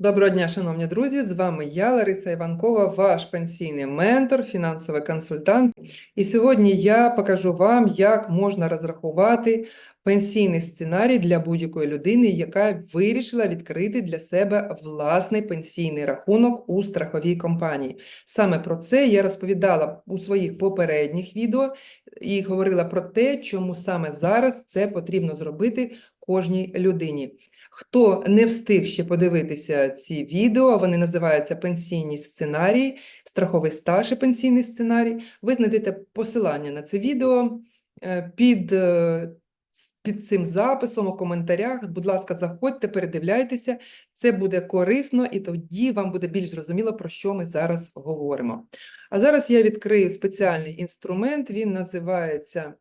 Доброго дня, шановні друзі! З вами я, Лариса Іванкова, ваш пенсійний ментор, фінансовий консультант. І сьогодні я покажу вам, як можна розрахувати пенсійний сценарій для будь-якої людини, яка вирішила відкрити для себе власний пенсійний рахунок у страховій компанії. Саме про це я розповідала у своїх попередніх відео і говорила про те, чому саме зараз це потрібно зробити кожній людині. Хто не встиг ще подивитися ці відео, вони називаються пенсійні сценарії, страховий стаж і пенсійний сценарій. Ви знайдете посилання на це відео е, під, е, під цим записом у коментарях. Будь ласка, заходьте, передивляйтеся, це буде корисно, і тоді вам буде більш зрозуміло, про що ми зараз говоримо. А зараз я відкрию спеціальний інструмент, він називається.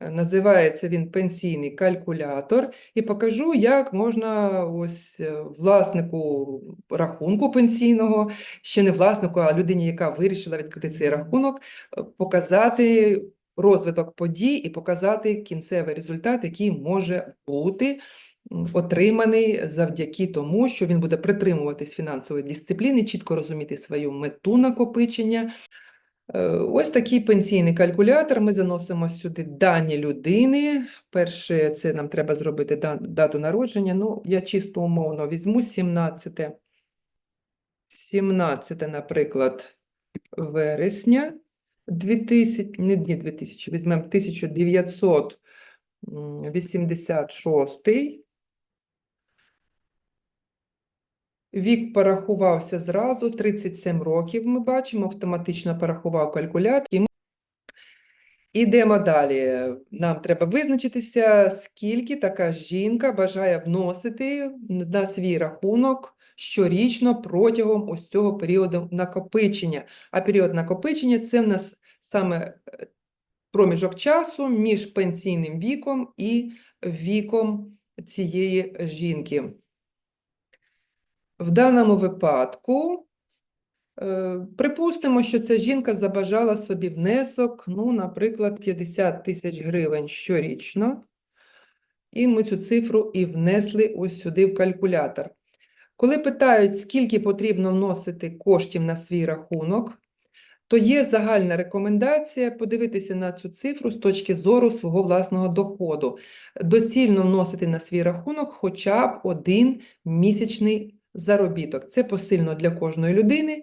Е, Називається він пенсійний калькулятор, і покажу, як можна ось е, власнику рахунку пенсійного, ще не власнику, а людині, яка вирішила відкрити цей рахунок, е, показати розвиток подій і показати кінцевий результат, який може бути отриманий завдяки тому, що він буде притримуватись фінансової дисципліни, чітко розуміти свою мету накопичення. Е, Ось такий пенсійний калькулятор. Ми заносимо сюди дані людини. Перше, це нам треба зробити дату народження. Ну, я чисто умовно візьму 17, 17, наприклад, вересня 2000, не дні 2000, візьмемо 1986. Вік порахувався зразу, 37 років ми бачимо, автоматично порахував калькулятор. Ідемо далі. Нам треба визначитися, скільки така жінка бажає вносити на свій рахунок щорічно протягом ось цього періоду накопичення. А період накопичення це в нас саме е, проміжок часу між пенсійним віком і віком цієї жінки. В даному випадку, е, припустимо, що ця жінка забажала собі внесок, ну, наприклад, 50 тисяч гривень щорічно, і ми цю цифру і внесли ось сюди в калькулятор. Коли питають, скільки потрібно вносити коштів на свій рахунок, то є загальна рекомендація подивитися на цю цифру з точки зору свого власного доходу. Доцільно вносити на свій рахунок хоча б один місячний заробіток. Це посильно для кожної людини.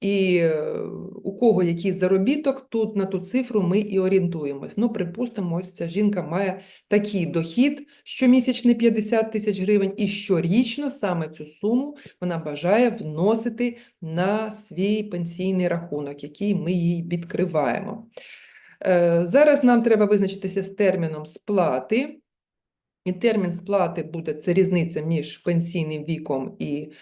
І е, у кого який заробіток, тут на ту цифру ми і орієнтуємось. Ну, припустимо, ось ця жінка має такий дохід щомісячний 50 тисяч гривень, і щорічно саме цю суму вона бажає вносити на свій пенсійний рахунок, який ми їй відкриваємо. Е, Зараз нам треба визначитися з терміном сплати. І термін сплати буде це різниця між пенсійним віком і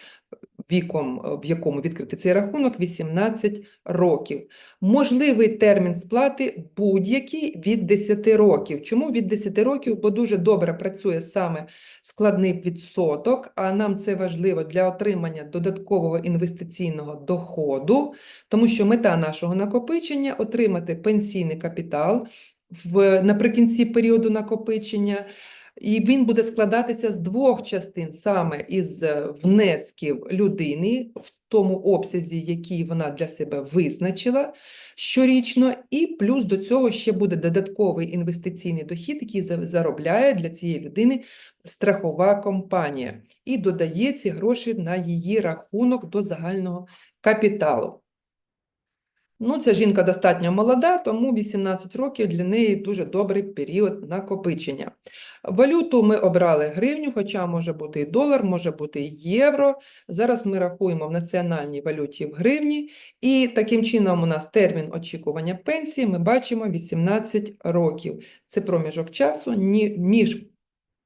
віком, в якому відкритий цей рахунок, 18 років. Можливий термін сплати будь-який від 10 років. Чому від 10 років? Бо дуже добре працює саме складний відсоток, а нам це важливо для отримання додаткового інвестиційного доходу, тому що мета нашого накопичення отримати пенсійний капітал в, наприкінці періоду накопичення. І він буде складатися з двох частин, саме із е, внесків людини в тому обсязі, який вона для себе визначила щорічно, і плюс до цього ще буде додатковий інвестиційний дохід, який заробляє для цієї людини страхова компанія, і додає ці гроші на її рахунок до загального капіталу. Ну, ця жінка достатньо молода, тому 18 років для неї дуже добрий період накопичення. Валюту ми обрали гривню, хоча може бути і долар, може бути і євро. Зараз ми рахуємо в національній валюті в гривні, і таким чином у нас термін очікування пенсії ми бачимо 18 років. Це проміжок часу між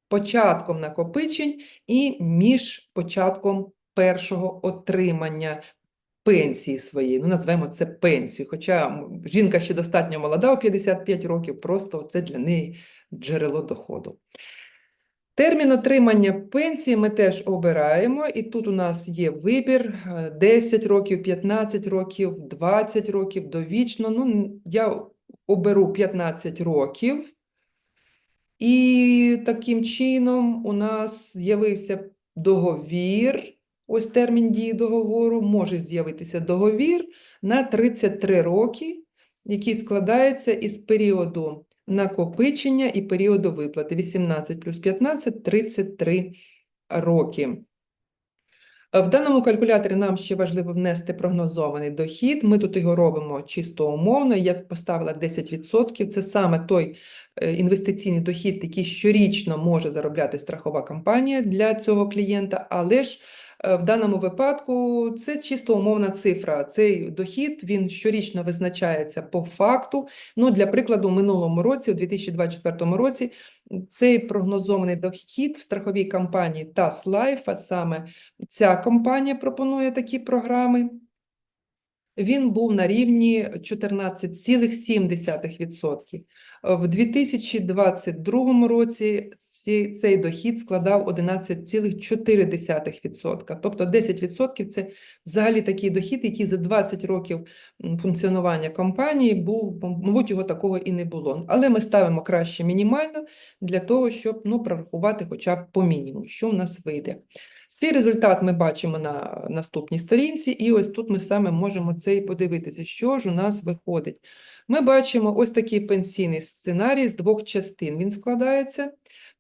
початком накопичень і між початком першого отримання пенсії своєї. Ну, назвемо це пенсією. Хоча жінка ще достатньо молода у 55 років, просто це для неї джерело доходу. Термін отримання пенсії ми теж обираємо, і тут у нас є вибір е, 10 років, 15 років, 20 років, довічно. Ну, я оберу 15 років. І таким чином у нас з'явився договір ось термін дії договору, може з'явитися договір на 33 роки, який складається із періоду накопичення і періоду виплати 18 плюс 15 – 33 роки. В даному калькуляторі нам ще важливо внести прогнозований дохід. Ми тут його робимо чисто умовно. Я поставила 10%. Це саме той е, інвестиційний дохід, який щорічно може заробляти страхова компанія для цього клієнта, але ж в даному випадку це чисто умовна цифра. Цей дохід він щорічно визначається по факту. Ну, для прикладу, минулому році, у 2024 році, цей прогнозований дохід в страховій компанії TAS Life, а саме ця компанія пропонує такі програми. Він був на рівні 14,7%. В 2022 році цей дохід складав 11,4%. Тобто 10% – це взагалі такий дохід, який за 20 років функціонування компанії був, мабуть, його такого і не було. Але ми ставимо краще мінімально для того, щоб ну, прорахувати хоча б по мінімуму, що в нас вийде. Свій результат ми бачимо на наступній сторінці, і ось тут ми саме можемо це і подивитися, що ж у нас виходить. Ми бачимо ось такий пенсійний сценарій з двох частин. Він складається.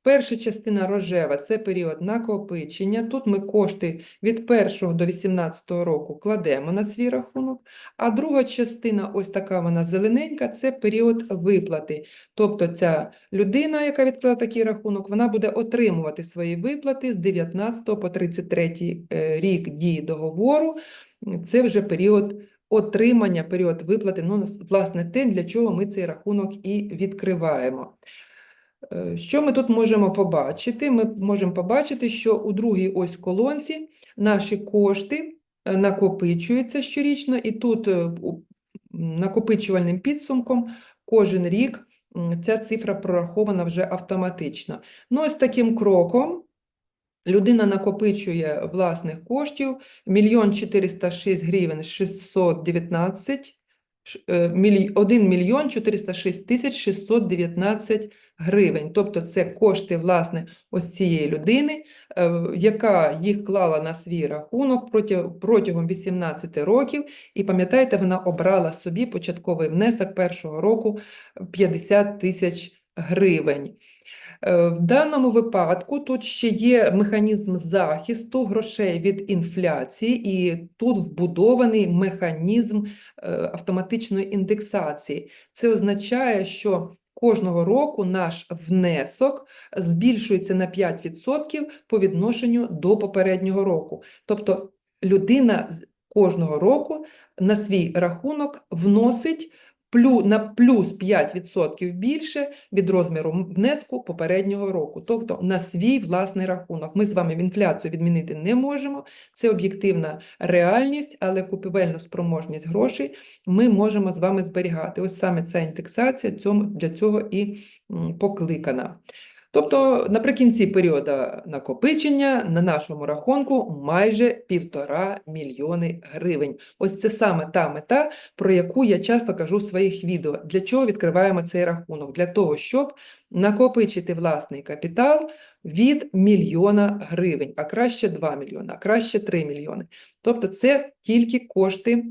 Перша частина рожева – це період накопичення. Тут ми кошти від 1 до 18 року кладемо на свій рахунок, а друга частина, ось така вона зелененька, це період виплати. Тобто ця людина, яка відклала такий рахунок, вона буде отримувати свої виплати з 19 по 33 е, рік дії договору. Це вже період отримання, період виплати. Ну, власне, те, для чого ми цей рахунок і відкриваємо. Е, Що ми тут можемо побачити? Ми можемо побачити, що у другій ось колонці наші кошти е, накопичуються щорічно, і тут е, накопичувальним підсумком кожен рік ця цифра прорахована вже автоматично. Ну, ось таким кроком людина накопичує власних коштів 1 406 гривень 619, ш- е, 1 мільйон 406 тисяч 619 гривень. Тобто це кошти, власне, ось цієї людини, е, яка їх клала на свій рахунок протягом 18 років. І пам'ятаєте, вона обрала собі початковий внесок першого року 50 тисяч гривень. Е, В даному випадку тут ще є механізм захисту грошей від інфляції, і тут вбудований механізм е, автоматичної індексації. Це означає, що кожного року наш внесок збільшується на 5% по відношенню до попереднього року. Тобто людина кожного року на свій рахунок вносить на плюс 5% більше від розміру внеску попереднього року, тобто на свій власний рахунок. Ми з вами інфляцію відмінити не можемо, це об'єктивна реальність, але купівельну спроможність грошей ми можемо з вами зберігати. Ось саме ця індексація для цього і покликана. Тобто наприкінці періоду накопичення на нашому рахунку майже півтора мільйони гривень. Ось це саме та мета, про яку я часто кажу в своїх відео. Для чого відкриваємо цей рахунок? Для того, щоб накопичити власний капітал від мільйона гривень, а краще 2 мільйони, а краще 3 мільйони. Тобто це тільки кошти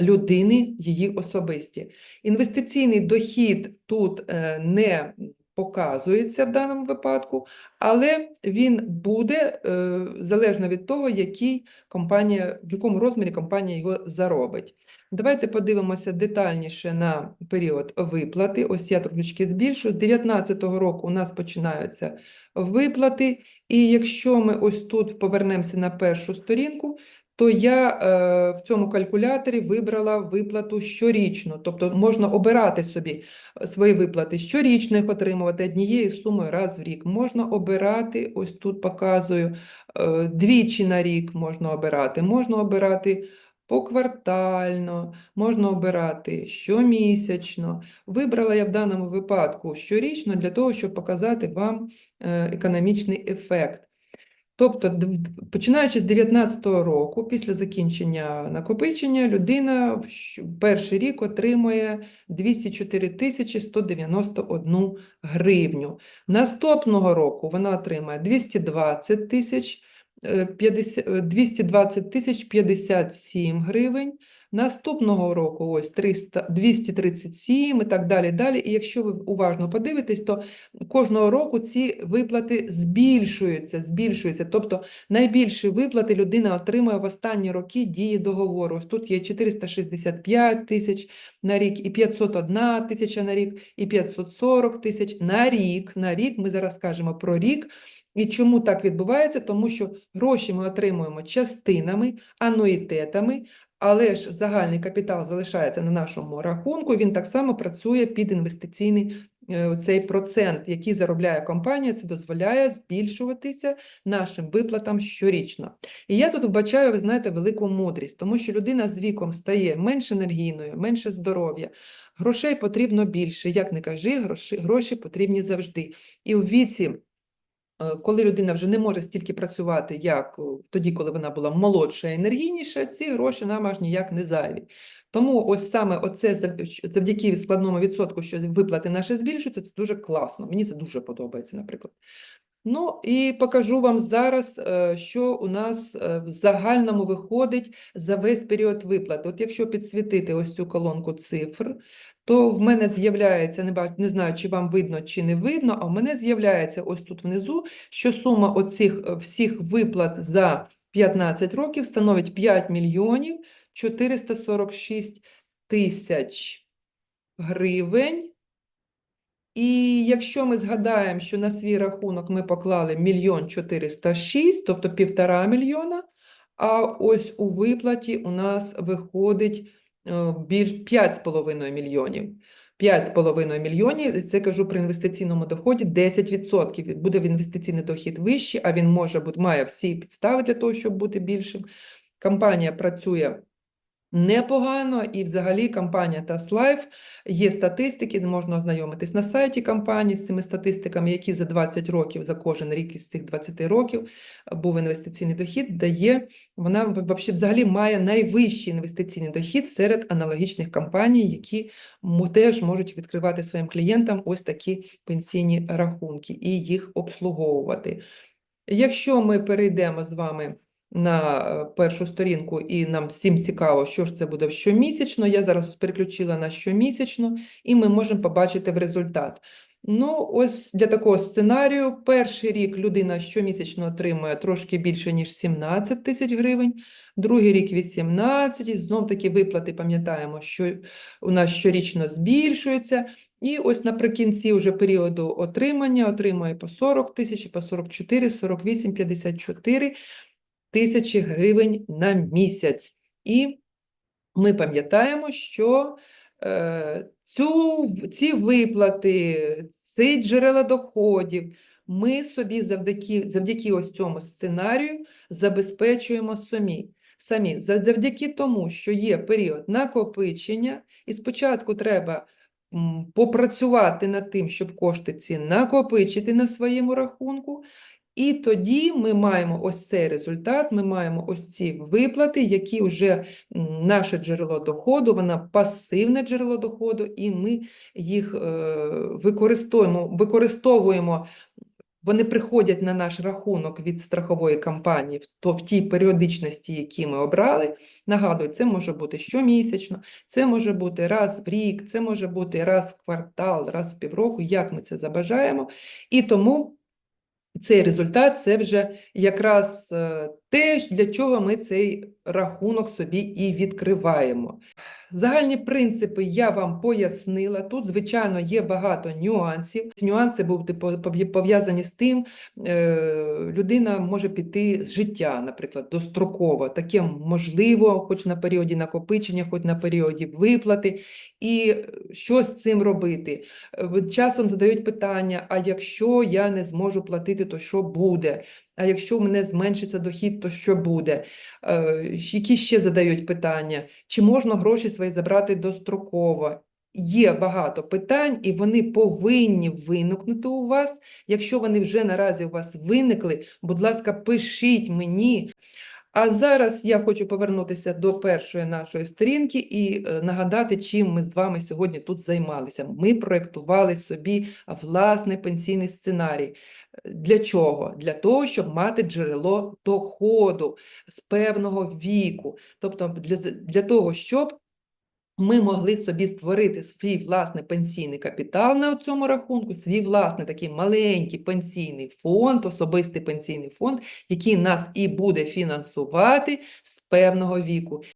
людини, її особисті. Інвестиційний дохід тут е, не показується в даному випадку, але він буде е, залежно від того, який компанія, в якому розмірі компанія його заробить. Давайте подивимося детальніше на період виплати. Ось я трошечки збільшу. З 2019 року у нас починаються виплати, і якщо ми ось тут повернемося на першу сторінку, то я е, в цьому калькуляторі вибрала виплату щорічно. Тобто можна обирати собі е, свої виплати щорічно їх отримувати однією сумою раз в рік. Можна обирати, ось тут показую, е, двічі на рік можна обирати, можна обирати поквартально, можна обирати щомісячно. Вибрала я в даному випадку щорічно для того, щоб показати вам е, економічний ефект. Тобто, починаючи з 2019 року, після закінчення накопичення, людина в перший рік отримує 204 тисячі 191 гривню. Наступного року вона отримає 220 тисяч 50, е, 220 тисяч 57 гривень. Наступного року ось 300, 237 і так далі. далі. І якщо ви уважно подивитесь, то кожного року ці виплати збільшуються, збільшуються. Тобто найбільші виплати людина отримує в останні роки дії договору. Ось тут є 465 тисяч на рік, і 501 тисяча на рік, і 540 тисяч на рік. На рік ми зараз кажемо про рік. І чому так відбувається? Тому що гроші ми отримуємо частинами, ануїтетами, але ж загальний капітал залишається на нашому рахунку, він так само працює під інвестиційний е, цей процент, який заробляє компанія, це дозволяє збільшуватися нашим виплатам щорічно. І я тут вбачаю, ви знаєте, велику мудрість, тому що людина з віком стає менш енергійною, менше здоров'я, грошей потрібно більше. Як не кажи, гроші, гроші потрібні завжди. І у віці коли людина вже не може стільки працювати, як е, тоді, коли вона була молодша і енергійніша, ці гроші нам аж ніяк не зайві. Тому ось саме оце завдяки складному відсотку, що виплати наші збільшуються, це дуже класно. Мені це дуже подобається, наприклад. Ну і покажу вам зараз, е, що у нас е, в загальному виходить за весь період виплат. От якщо підсвітити ось цю колонку цифр, то в мене з'являється, не, не знаю, чи вам видно, чи не видно, а в мене з'являється ось тут внизу, що сума оцих е, всіх виплат за 15 років становить 5 мільйонів 446 тисяч гривень. І якщо ми згадаємо, що на свій рахунок ми поклали мільйон 406, тобто півтора мільйона, а ось у виплаті у нас виходить більш 5,5 мільйонів. 5,5 мільйонів, це кажу при інвестиційному доході 10%. Буде в інвестиційний дохід вищий, а він може бути, має всі підстави для того, щоб бути більшим. Компанія працює непогано, і взагалі компанія TaskLife, є статистики, можна ознайомитись на сайті компанії з цими статистиками, які за 20 років, за кожен рік із цих 20 років був інвестиційний дохід, дає, вона взагалі має найвищий інвестиційний дохід серед аналогічних компаній, які теж можуть відкривати своїм клієнтам ось такі пенсійні рахунки і їх обслуговувати. Якщо ми перейдемо з вами на е, першу сторінку, і нам всім цікаво, що ж це буде щомісячно, я зараз переключила на щомісячно, і ми можемо побачити в результат. Ну, ось для такого сценарію. Перший рік людина щомісячно отримує трошки більше, ніж 17 тисяч гривень, другий рік 18, і знов таки виплати, пам'ятаємо, що у нас щорічно збільшується. І ось наприкінці вже періоду отримання отримує по 40 тисяч, по 44, 48, 54 тисячі гривень на місяць. І ми пам'ятаємо, що е, цю, ці виплати, ці джерела доходів ми собі завдяки, завдяки ось цьому сценарію забезпечуємо самі. Самі завдяки тому, що є період накопичення, і спочатку треба попрацювати над тим, щоб кошти ці накопичити на своєму рахунку, і тоді ми маємо ось цей результат, ми маємо ось ці виплати, які вже наше джерело доходу, вона пасивне джерело доходу, і ми їх е, використовуємо, використовуємо. Вони приходять на наш рахунок від страхової компанії то, в тій періодичності, які ми обрали. Нагадую, це може бути щомісячно, це може бути раз в рік, це може бути раз в квартал, раз в півроку, як ми це забажаємо. І тому цей результат це вже якраз е, те, для чого ми цей рахунок собі і відкриваємо. Загальні принципи я вам пояснила. Тут, звичайно, є багато нюансів. Ці нюанси будуть пов'язані з тим, е, людина може піти з життя, наприклад, достроково. Таке можливо, хоч на періоді накопичення, хоч на періоді виплати. І що з цим робити? Е, Часом задають питання: а якщо я не зможу платити, то що буде? А якщо в мене зменшиться дохід, то що буде? Е, Які ще задають питання? Чи можна гроші свої забрати достроково? Є багато питань, і вони повинні виникнути у вас. Якщо вони вже наразі у вас виникли, будь ласка, пишіть мені. А зараз я хочу повернутися до першої нашої сторінки і е, нагадати, чим ми з вами сьогодні тут займалися. Ми проєктували собі власний пенсійний сценарій. Для чого? Для того, щоб мати джерело доходу з певного віку. Тобто для, для того, щоб ми могли собі створити свій власний пенсійний капітал на цьому рахунку, свій власний такий маленький пенсійний фонд, особистий пенсійний фонд, який нас і буде фінансувати з певного віку.